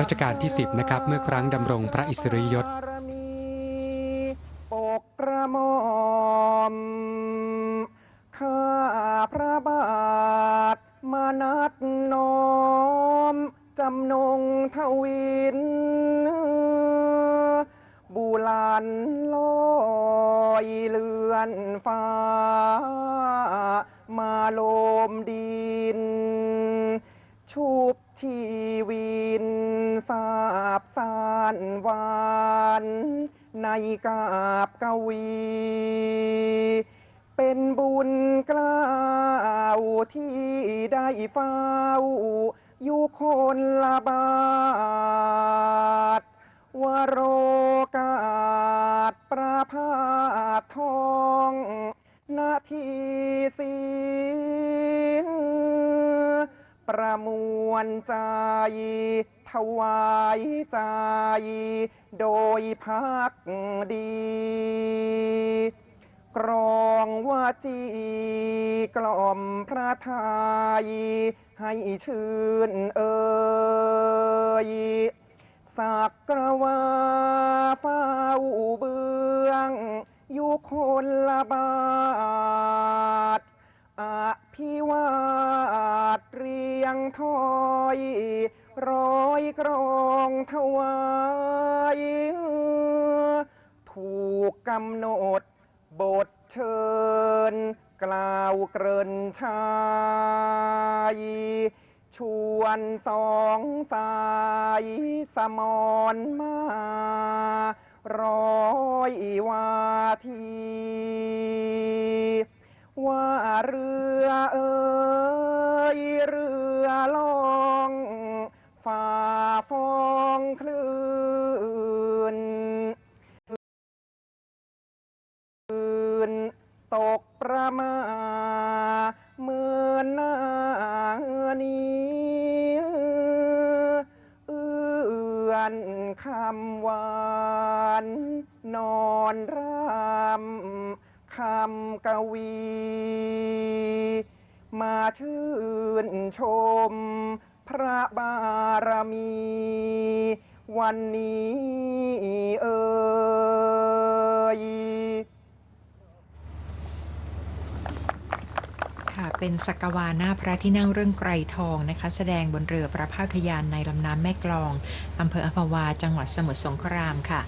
รัชกาลที่ 10 นะครับ เมื่อครั้งดำรงพระอิสริยยศปกกระหม่อมข้าพระบาท มานัดน้อม จำนงทวิน บูลันลอยเลือนฟ้า มาโลมดิ นวานในกาบกวี เป็นบุญกล้าวที่ได้เฝ้า อยู่คนละบาทวโรกาสประพาทอง นาทีศี ประมวลใจ ถวายใจ โดยพักดี กรองว่าจีกล่อมพระทายให้ชื่นเอ่ยสักกระวาเฝ้าเบื้อง อยู่คนละบาท ถอยร้อยกรองถวายถูกกำหนดบทเชิญ กล่าวเกริ่นชายชวนสองสายสมอนมา ร้อยวาที ว่าเรือเอย คลื่นคืนตกประมาเมื่อนานี้เอื้อนคำหวานนอนรำคำกวี มาชื่นชม พระบารมี วันนี้เอ่ยค่ะเป็นสักวาหน้าพระที่นั่งเรื่องไกรทองนะคะ แสดงบนเรือพระภาคทยานในลำน้ำแม่กลองอำเภออัมพวาจังหวัดสมุทรสงครามค่ะ